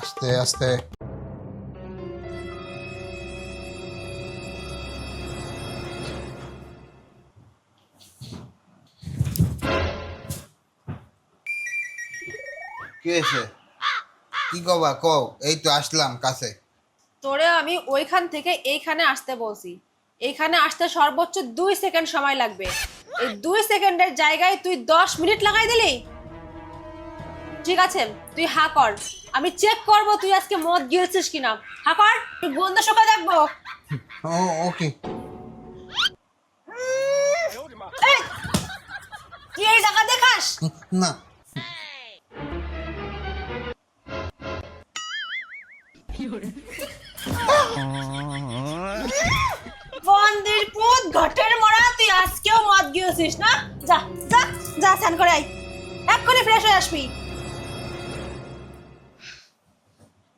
আস্তে আস্তে। কি হয়েছে? কি কবা, কও। এই তো আসলাম কাছে। তোরে আমি ওইখান থেকে এইখানে আসতে বলছি। এইখানে আসতে সর্বোচ্চ দুই সেকেন্ড সময় লাগবে। এই দুই সেকেন্ডের জায়গায় তুই দশ মিনিট লাগাই দিলি? ঠিক আছে তুই হা কর। আমি চেক করব তুই আজকে মদ গিয়েছিস কিনা। হা কর তুই গন্ধ শোকা দেখব। ওকে। তুই এই টাকা দেখাস? না। বন্দির পুত ঘটের মরা তুই আজকেও মদ গিয়েছিস না? যা যা যা স্নান করে আই এক্ষুনি ফ্রেশ হয়ে আসবি।